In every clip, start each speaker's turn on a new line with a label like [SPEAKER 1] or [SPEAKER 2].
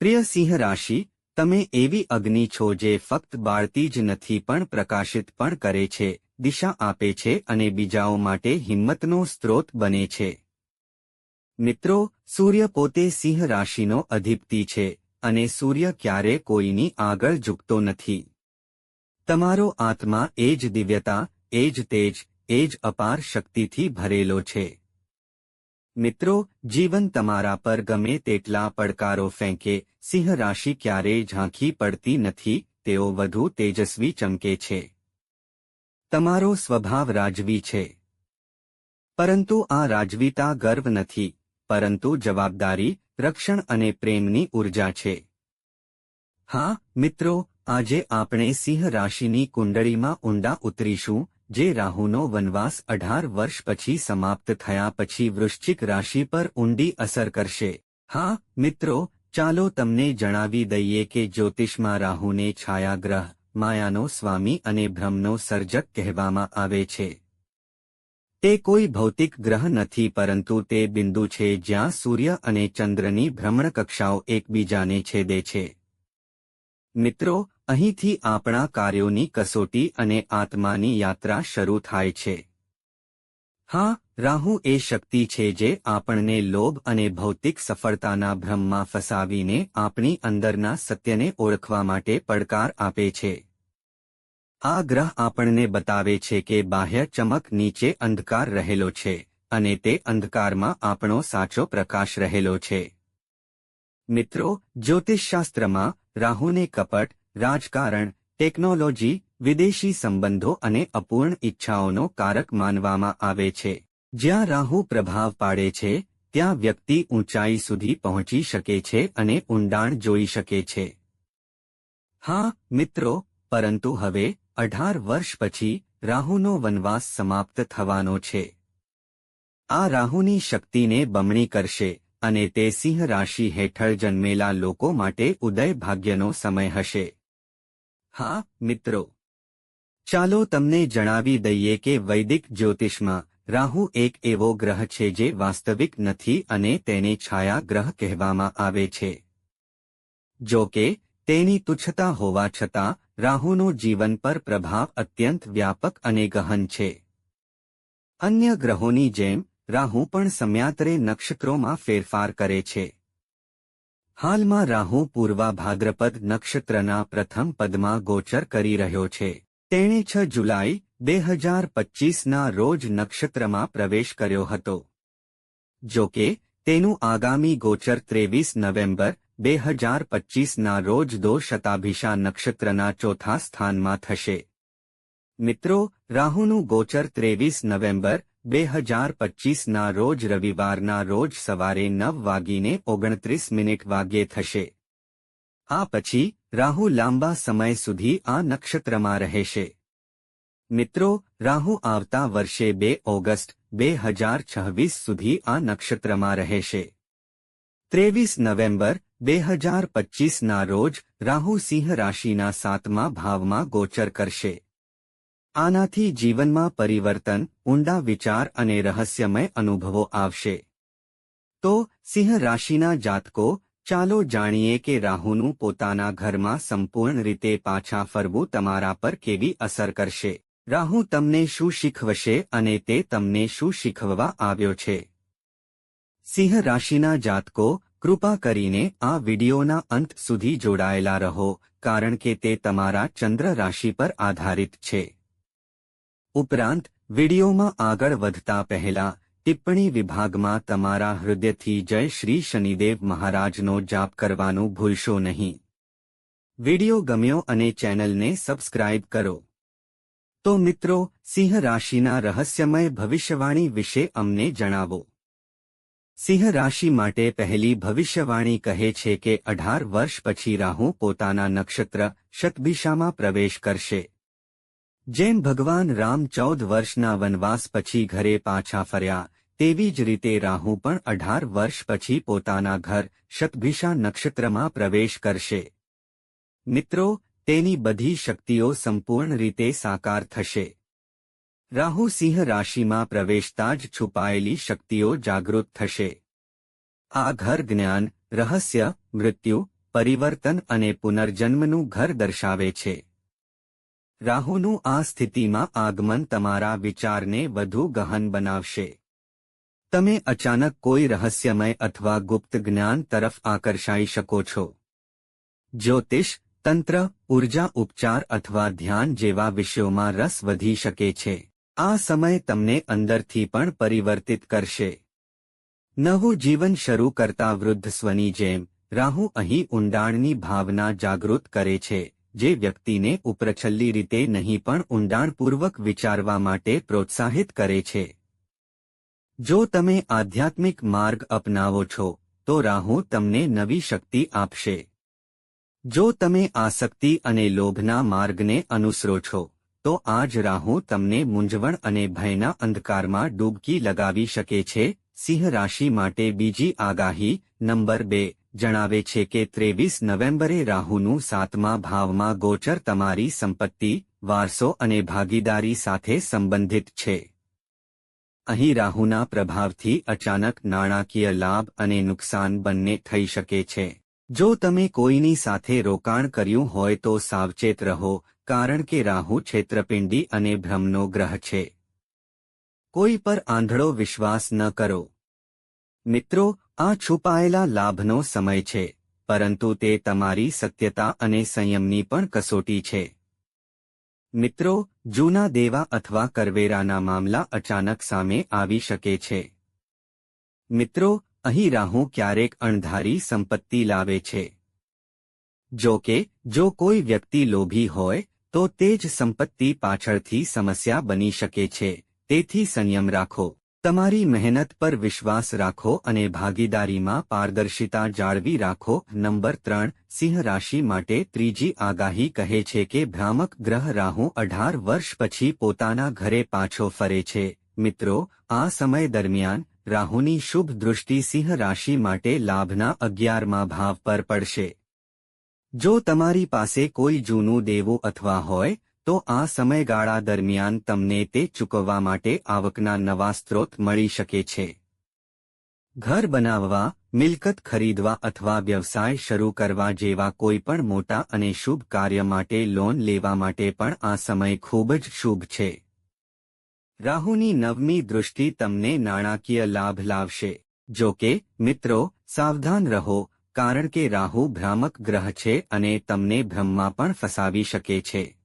[SPEAKER 1] પ્રિય સિંહ રાશિ, તમે એવી અગ્નિ છો જે ફક્ત બાળતી જ નથી પણ પ્રકાશિત પણ કરે છે, દિશા આપે છે અને બીજાઓ માટે હિંમતનો સ્ત્રોત બને છે. મિત્રો, સૂર્ય પોતે સિંહ રાશિનો અધિપતિ છે અને સૂર્ય ક્યારે કોઈની આગળ ઝૂકતો નથી. તમારો આત્મા એ જ દિવ્યતા, એ જ તેજ, એ જ અપાર શક્તિથી ભરેલો છે. મિત્રો, જીવન તમારા પર ગમે તેટલા પડકારો ફેંકે, સિંહ રાશિ ક્યારેય ઝાંખી પડતી નથી, તેઓ વધુ તેજસ્વી ચમકે છે. તમારો સ્વભાવ રાજવી છે. પરંતુ આ રાજવીતા ગર્વ નથી, પરંતુ જવાબદારી, રક્ષણ અને પ્રેમની ઊર્જા છે. હા, મિત્રો, આજે આપણે સિંહ રાશિની કુંડળીમાં ઊંડા ઉતરીશું જે રાહુનો વનવાસ અઢાર વર્ષ પછી સમાપ્ત થયા પછી વૃશ્ચિક રાશિ પર ઊંડી અસર કરશે. હા, મિત્રો, ચાલો તમને જણાવી દઈએ કે જ્યોતિષમાં રાહુને છાયાગ્રહ, માયાનો સ્વામી અને ભ્રમનો સર્જક કહેવામાં આવે છે. તે કોઈ ભૌતિક ગ્રહ નથી, પરંતુ તે બિંદુ છે જ્યાં સૂર્ય અને ચંદ્રની ભ્રમણકક્ષાઓ એકબીજાને છેદે છે. મિત્રો અહીંથી આપણા કાર્યોની કસોટી અને આત્માની યાત્રા શરૂ થાય છે. હા, રાહુ એ શક્તિ છે જે આપણને લોભ અને ભૌતિક સફળતાના ભ્રમમાં ફસાવીને આપણી અંદરના સત્યને ઓળખવા માટે પડકાર આપે છે. આ ગ્રહ આપણને બતાવે છે કે બાહ્ય ચમક નીચે અંધકાર રહેલો છે અને તે અંધકારમાં આપણો સાચો પ્રકાશ રહેલો છે. મિત્રો, જ્યોતિષશાસ્ત્રમાં રાહુને કપટ રાજકારણ, ટેકનોલોજી, વિદેશી સંબંધો અને અપૂર્ણ ઈચ્છાઓનો કારક માનવામાં આવે છે. જ્યાં રાહુ પ્રભાવ પાડે છે, ત્યાં વ્યક્તિ ઊંચાઈ સુધી પહોંચી શકે છે અને ઊંડાણ જોઈ શકે છે. હા, મિત્રો, પરંતુ હવે, અઢાર વર્ષ પછી, રાહુનો વનવાસ સમાપ્ત થવાનો છે. આ રાહુની શક્તિને બમણી કરશે, અને તે સિંહ રાશિ હેઠળ જન્મેલા લોકો માટે ઉદય ભાગ્યનો સમય હશે. હા, મિત્રો. ચાલો તમને જણાવી દઈએ કે વૈદિક જ્યોતિષમાં રાહુ એક એવો ગ્રહ છે જે વાસ્તવિક નથી અને તેને છાયા ગ્રહ કહેવામાં આવે છે. જો કે, તેની તુચ્છતા હોવા છતાં, રાહુનો જીવન પર પ્રભાવ અત્યંત વ્યાપક અને ગહન છે. અન્ય ગ્રહોની જેમ, રાહુ પણ સમયાંતરે નક્ષત્રોમાં ફેરફાર કરે છે. હાલમાં રાહુ પૂર્વા ભાદ્રપદ નક્ષત્રના પ્રથમ પદમાં ગોચર કરી રહ્યો છે. તેણે છ જુલાઈ, બે હજાર પચ્ચીસના રોજ નક્ષત્રમાં પ્રવેશ કર્યો હતો. જો કે, તેનું આગામી ગોચર ત્રેવીસ નવેમ્બર, બે હજાર પચ્ચીસના રોજ દો શતાભિષા નક્ષત્રના ચોથા સ્થાનમાં થશે. મિત્રો, રાહુનું ગોચર ત્રેવીસ નવેમ્બર બે હજાર પચ્ચીસના રોજ રવિવારના રોજ સવારે નવ વાગીને ઓગણત્રીસ મિનિટ વાગ્યે થશે. આ પછી રાહુ લાંબા સમય સુધી આ નક્ષત્રમાં રહેશે. મિત્રો, રાહુ આવતા વર્ષે બે ઓગસ્ટ બે હજાર છવ્વીસ સુધી આ નક્ષત્રમાં રહેશે. ત્રેવીસ નવેમ્બર બે હજાર પચ્ચીસના રોજ રાહુ સિંહ રાશિના સાતમા ભાવમાં ગોચર કરશે. આનાથી જીવનમાં પરિવર્તન, ઊંડા વિચાર અને રહસ્યમય અનુભવો આવશે. તો સિંહ રાશિના જાતકો, ચાલો જાણીએ કે રાહુનું પોતાના ઘરમાં સંપૂર્ણ રીતે પાછા ફરવું તમારા પર કેવી અસર કરશે. રાહુ તમને શું શીખવશે અને તે તમને શું શીખવવા આવ્યો છે? સિંહ રાશિના જાતકો, કૃપા કરીને આ વિડિયોના અંત સુધી જોડાયેલા રહો, કારણ કે તે તમારા ચંદ્ર રાશિ પર આધારિત છે. ઉપરાંત, વિડીયોમાં આગળ વધતા પહેલા, ટિપ્પણી વિભાગમાં તમારા હૃદયથી જય શ્રી શનિદેવ મહારાજનો જાપ કરવાનું ભૂલશો નહીં. વિડિયો ગમ્યો અને ચેનલને સબસ્ક્રાઇબ કરો. તો મિત્રો, સિંહ રાશિના રહસ્યમય ભવિષ્યવાણી વિશે અમને જણાવો. સિંહ રાશિ માટે પહેલી ભવિષ્યવાણી કહે છે કે અઢાર વર્ષ પછી રાહુ પોતાના નક્ષત્ર શતભિષામાં પ્રવેશ કરશે. જેમ ભગવાન રામ ચૌદ વર્ષના વનવાસ પછી ઘરે પાછા ફર્યા, તેવી જ રીતે રાહુ પણ અઢાર વર્ષ પછી પોતાના ઘર શતભિષા નક્ષત્રમાં પ્રવેશ કરશે. મિત્રો, તેની બધી શક્તિઓ સંપૂર્ણ રીતે સાકાર થશે. રાહુ સિંહ રાશિમાં પ્રવેશતા જ છુપાયેલી શક્તિઓ જાગૃત થશે. આ ઘર જ્ઞાન, રહસ્ય, મૃત્યુ, પરિવર્તન અને પુનર્જન્મનું ઘર દર્શાવે છે. રાહુનું આ સ્થિતિમાં આગમન તમારા વિચારને વધુ ગહન બનાવશે. તમે અચાનક કોઈ રહસ્યમય અથવા ગુપ્ત જ્ઞાન તરફ આકર્ષાઈ શકો છો. જ્યોતિષ, તંત્ર, ઊર્જા, ઉપચાર અથવા ધ્યાન જેવા વિષયોમાં રસ વધી શકે છે. આ સમય તમને અંદરથી પણ પરિવર્તિત કરશે. નવું જીવન શરૂ કરતા વૃદ્ધ સ્વની જેમ, રાહુ અહીં ઊંડાણની ભાવના જાગૃત કરે છે. જે વ્યક્તિને ઉપરછલ્લી રીતે નહીં પણ ઊંડાણપૂર્વક વિચારવા માટે પ્રોત્સાહિત કરે છે. જો તમે આધ્યાત્મિક માર્ગ અપનાવો છો, તો રાહુ તમને નવી શક્તિ આપશે. જો તમે આસક્તિ અને લોભના માર્ગને અનુસરો છો, તો આજ રાહુ તમને મૂંઝવણ અને ભયના અંધકારમાં ડૂબકી લગાવી શકે છે. સિંહ રાશિ માટે બીજી આગાહી નંબર બે. જણાવે છે કે ત્રેવીસ નવેમ્બરે રાહુનું સાતમા ભાવમાં ગોચર તમારી સંપત્તિ, વારસો અને ભાગીદારી સાથે સંબંધિત છે. અહીં રાહુના પ્રભાવથી અચાનક નાણાકીય લાભ અને નુકસાન બંને થઈ શકે છે. જો તમે કોઈની સાથે રોકાણ કર્યું હોય તો સાવચેત રહો, કારણ કે રાહુ છેતરપિંડી અને ભ્રમનો ગ્રહ છે. કોઈ પર આંધળો વિશ્વાસ ન કરો. મિત્રો, આ છુપાયેલા લાભનો સમય છે, પરંતુ તે તમારી સત્યતા અને સંયમની પણ કસોટી છે. મિત્રો, જૂના દેવા અથવા કરવેરાના મામલા અચાનક સામે આવી શકે છે. મિત્રો, અહીં રાહુ ક્યારેક અણધારી સંપત્તિ લાવે છે. જો કે, જો કોઈ વ્યક્તિ લોભી હોય, તો તે જ સંપત્તિ પાછળથી સમસ્યા બની શકે છે, તેથી સંયમ રાખો. તમારી મહેનત પર વિશ્વાસ રાખો અને ભાગીદારીમાં પારદર્શિતા જાળવી રાખો. નંબર ત્રણ, સિંહ રાશિ માટે ત્રીજી આગાહી કહે છે કે ભ્રામક ગ્રહ રાહુ અઢાર વર્ષ પછી પોતાના ઘરે પાછો ફરે છે. મિત્રો, આ સમય દરમિયાન રાહુની શુભ દૃષ્ટિ સિંહ રાશિ માટે લાભના અગિયારમાં ભાવ પર પડશે. જો તમારી પાસે કોઈ જૂનું દેવું અથવા હોય તો આ સમયગાળા દરમિયાન તમને તે ચૂકવવા માટે આવકના નવા સ્ત્રોત મળી શકે છે. ઘર બનાવવા, મિલકત ખરીદવા અથવા વ્યવસાય શરૂ કરવા જેવા કોઈપણ મોટા અને શુભ કાર્ય માટે લોન લેવા માટે પણ આ સમય ખૂબ જ શુભ છે. રાહુની નવમી દૃષ્ટિ તમને નાણાકીય લાભ લાવશે. જો કે, મિત્રો, સાવધાન રહો, કારણ કે રાહુ ભ્રામક ગ્રહ છે અને તમને ભ્રમમાં પણ ફસાવી શકે છે.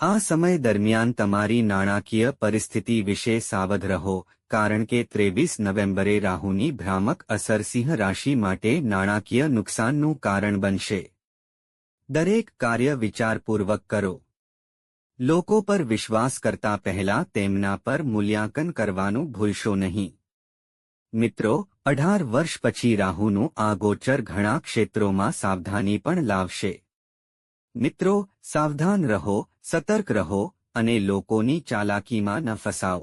[SPEAKER 1] આ સમય દરમિયાન તમારી નાણાકીય પરિસ્થિતિ વિશે સાવધ રહો, કારણ કે ત્રેવીસ નવેમ્બરે રાહુની ભ્રામક અસર સિંહ રાશિ માટે નાણાકીય નુકસાનનું કારણ બનશે. દરેક કાર્ય વિચારપૂર્વક કરો. લોકો પર વિશ્વાસ કરતા પહેલા તેમના પર મૂલ્યાંકન કરવાનું ભૂલશો નહીં. મિત્રો, અઢાર વર્ષ પછી રાહુનું આ ગોચર ઘણા ક્ષેત્રોમાં સાવધાની પણ લાવશે. મિત્રો, સાવધાન રહો, સતર્ક રહો અને લોકોની ચાલાકીમાં ન ફસાઓ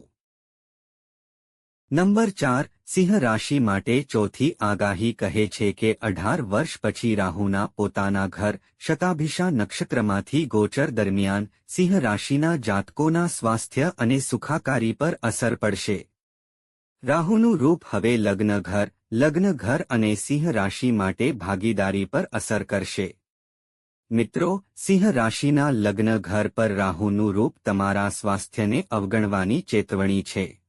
[SPEAKER 1] નંબર ચાર, સિંહ રાશિ માટે ચોથી આગાહી કહે છે કે અઢાર વર્ષ પછી રાહુના પોતાના ઘર શતાભિષા નક્ષત્રમાંથી ગોચર દરમિયાન સિંહ રાશિના જાતકોના સ્વાસ્થ્ય અને સુખાકારી પર અસર પડશે. રાહુનું રૂપ હવે લગ્ન ઘર લગ્ન ઘર અને સિંહ રાશિ માટે ભાગીદારી પર અસર કરશે. મિત્રો, સિંહ રાશિના લગ્ન ઘર પર રાહુનું રૂપ તમારા સ્વાસ્થ્યને અવગણવાની ચેતવણી છે.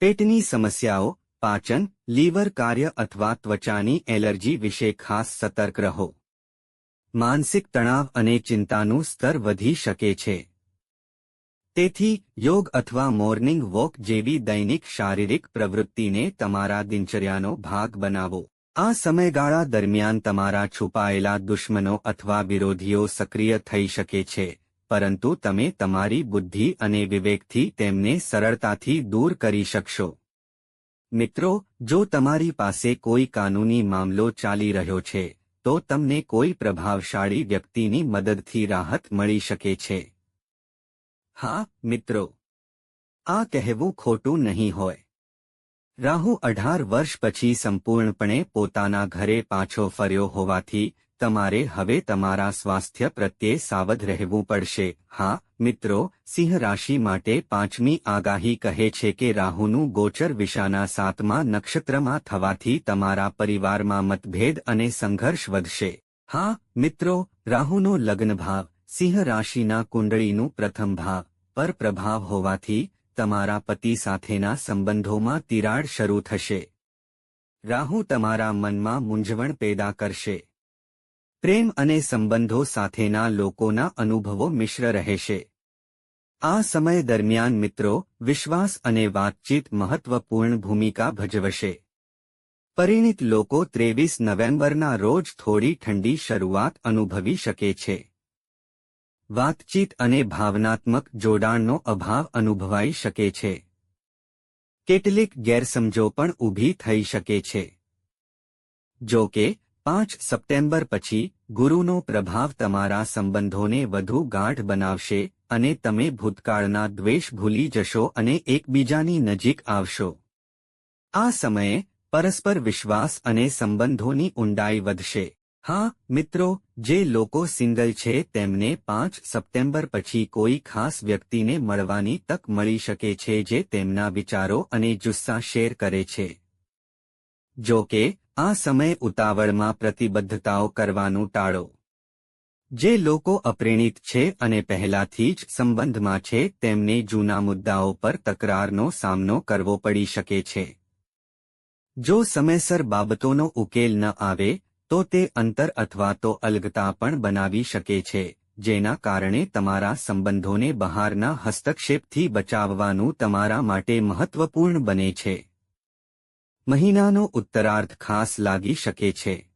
[SPEAKER 1] પેટની સમસ્યાઓ, પાચન, લીવર કાર્ય અથવા ત્વચાની એલર્જી વિશે ખાસ સતર્ક રહો. માનસિક તણાવ અને ચિંતાનું સ્તર વધી શકે છે. તેથી, યોગ અથવા મોર્નિંગ વોક જેવી દૈનિક શારીરિક પ્રવૃત્તિને તમારા દિનચર્યાનો ભાગ બનાવો. આ સમયગાળા દરમિયાન તમારા છુપાયેલા દુશ્મનો અથવા વિરોધીઓ સક્રિય થઈ શકે છે, પરંતુ તમે તમારી બુદ્ધિ અને વિવેકથી તેમને સરળતાથી દૂર કરી શકશો. મિત્રો, જો તમારી પાસે કોઈ કાનૂની મામલો ચાલી રહ્યો છે, તો તમને કોઈ પ્રભાવશાળી વ્યક્તિની મદદથી રાહત મળી શકે છે. હા, મિત્રો. આ કહેવું ખોટું નહીં હોય. રાહુ અઢાર વર્ષ પછી સંપૂર્ણપણે પોતાના ઘરે પાછો ફર્યો હોવાથી, તમારે હવે તમારા સ્વાસ્થ્ય પ્રત્યે સાવધ રહેવું પડશે. હા, મિત્રો, સિંહ રાશિ માટે પાંચમી આગાહી કહે છે કે રાહુનું ગોચર વિશાના સાતમા નક્ષત્રમાં થવાથી તમારા પરિવારમાં મતભેદ અને સંઘર્ષ વધશે. હા, મિત્રો, રાહુનો લગ્ન ભાવ સિંહ રાશિના કુંડળીનું પ્રથમ ભાવ પર પ્રભાવ હોવાથી તમારા પતિ સાથેના સંબંધોમાં તિરાડ શરૂ થશે. રાહુ તમારા મનમાં મૂંઝવણ પેદા કરશે. પ્રેમ અને સંબંધો સાથેના લોકોના અનુભવો મિશ્ર રહેશે. આ સમય દરમિયાન મિત્રો, વિશ્વાસ અને વાતચીત મહત્વપૂર્ણ ભૂમિકા ભજવશે. પરિણિત લોકો ત્રેવીસ નવેમ્બરના રોજ થોડી ઠંડી શરૂઆત અનુભવી શકે છે. વાતચીત અને ભાવનાત્મક જોડાણનો અભાવ અનુભવાઈ શકે છે. કેટલીક ગેરસમજો પણ ઊભી થઈ શકે છે. જો કે, પાંચ સપ્ટેમ્બર પછી ગુરુનો પ્રભાવ તમારા સંબંધોને વધુ ગાઢ બનાવશે અને તમે ભૂતકાળના દ્વેષ ભૂલી જશો અને એકબીજાની નજીક આવશો. આ સમયે પરસ્પર વિશ્વાસ અને સંબંધોની ઊંડાઈ વધશે. હા, મિત્રો, જે લોકો સિંગલ છે તેમને પાંચ સપ્ટેમ્બર પછી કોઈ ખાસ વ્યક્તિને મળવાની તક મળી શકે છે જે તેમના વિચારો અને જુસ્સા શેર કરે છે. જો કે, આ સમય ઉતાવળમાં પ્રતિબદ્ધતાઓ કરવાનું ટાળો. જે લોકો અપ્રેણિત છે અને પહેલાથી જ સંબંધમાં છે તેમને જૂના મુદ્દાઓ પર તકરારનો સામનો કરવો પડી શકે છે. જો સમયસર બાબતોનો ઉકેલ ન આવે તો તે અંતર અથવા તો અલગતા પણ બનાવી શકે છે, જેના કારણે તમારા સંબંધોને બહારના હસ્તક્ષેપથી બચાવવાનું તમારા માટે મહત્વપૂર્ણ બને છે. મહિનાનો ઉત્તરાર્ધ ખાસ લાગી શકે છે.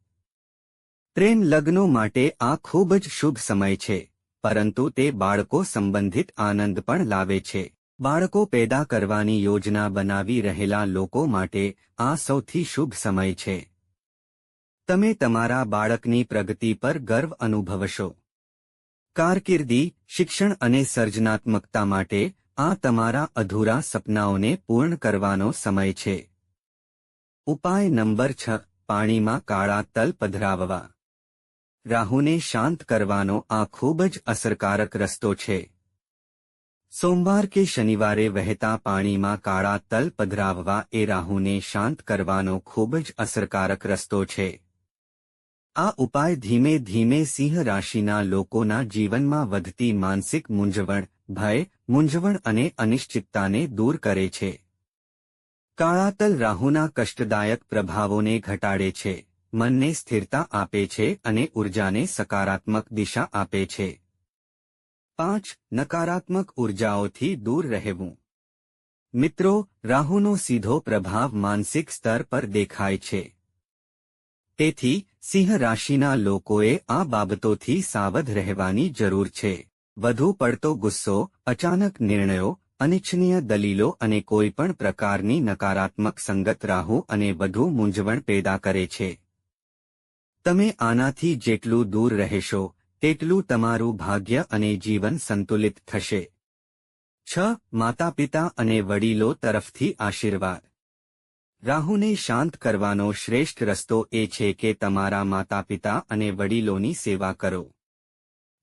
[SPEAKER 1] પ્રેમ લગ્નો માટે આ ખૂબ જ શુભ સમય છે, પરંતુ તે બાળકો સંબંધિત આનંદ પણ લાવે છે. બાળકો પેદા કરવાની યોજના બનાવી રહેલા લોકો માટે આ સૌથી શુભ સમય છે. તમે તમારા બાળકની પ્રગતિ પર ગર્વ અનુભવશો. કારકિર્દી, શિક્ષણ અને સર્જનાત્મકતા માટે આ તમારા અધૂરા સપનાઓને પૂર્ણ કરવાનો સમય છે. ઉપાય નંબર છ, પાણીમાં કાળા તલ પધરાવવા. રાહુને શાંત કરવાનો આ ખૂબ જ અસરકારક રસ્તો છે. સોમવાર કે શનિવારે વહેતા પાણીમાં કાળા તલ પધરાવવા એ રાહુને શાંત કરવાનો ખૂબ જ અસરકારક રસ્તો છે. આ ઉપાય ધીમે ધીમે સિંહ રાશિના લોકોના જીવનમાં વધતી માનસિક મૂંઝવણ, ભય, મૂંઝવણ અને અનિશ્ચિતતાને દૂર કરે છે. કાળાતલ રાહુના કષ્ટદાયક પ્રભાવોને ઘટાડે છે, મનને સ્થિરતા આપે છે અને ઉર્જાને સકારાત્મક દિશા આપે છે. પાંચ, નકારાત્મક ઉર્જાઓથી દૂર રહેવું. મિત્રો, રાહુનો સીધો પ્રભાવ માનસિક સ્તર પર દેખાય છે. તેથી સિંહ રાશિના લોકોએ આ બાબતોથી સાવધ રહેવાની જરૂર છે. વધુ પડતો ગુસ્સો, અચાનક નિર્ણયો, અનિચ્છનીય દલીલો અને કોઈપણ પ્રકારની નકારાત્મક સંગત રાહુ અને વધુ મૂંઝવણ પેદા કરે છે. તમે આનાથી જેટલું દૂર રહેશો, તેટલું તમારું ભાગ્ય અને જીવન સંતુલિત થશે. છ, માતાપિતા અને વડીલો તરફથી આશીર્વાદ. રાહુને શાંત કરવાનો શ્રેષ્ઠ રસ્તો એ છે કે તમારા માતાપિતા અને વડીલોની સેવા કરો.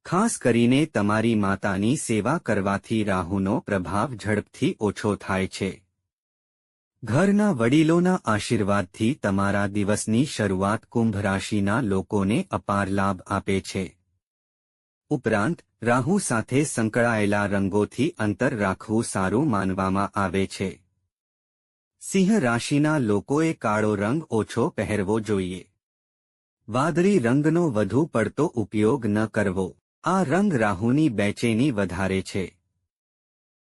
[SPEAKER 1] ખાસ કરીને તમારી માતાની સેવા કરવાથી રાહુનો પ્રભાવ ઝડપથી ઓછો થાય છે. ઘરના વડીલોના આશીર્વાદથી તમારા દિવસની શરૂઆત કુંભ રાશિના લોકોને અપાર લાભ આપે છે. ઉપરાંત, રાહુ સાથે સંકળાયેલા રંગોથી અંતર રાખવું સારું માનવામાં આવે છે. સિંહ રાશિના લોકોએ કાળો રંગ ઓછો પહેરવો જોઈએ. વાદળી રંગનો વધુ પડતો ઉપયોગ ન કરવો. આ રંગ રાહુની બેચેની વધારે છે.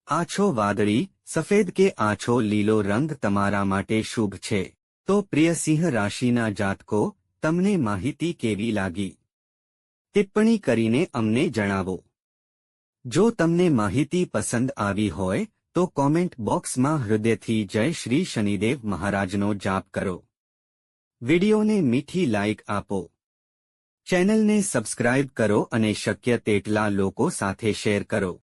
[SPEAKER 1] આછો વાદળી, સફેદ કે આછો લીલો રંગ તમારા માટે શુભ છે. તો પ્રિય સિંહ રાશિના જાતકો, તમને માહિતી કેવી લાગી? ટિપ્પણી કરીને અમને જણાવો. જો તમને માહિતી પસંદ આવી હોય તો કોમેન્ટ બોક્સમાં હૃદયથી જય શ્રી શનિદેવ મહારાજનો જાપ કરો. વિડિયોને મીઠી લાઇક આપો. ચેનલને સબસ્ક્રાઇબ કરો અને શક્ય તેટલા લોકો સાથે શેર કરો.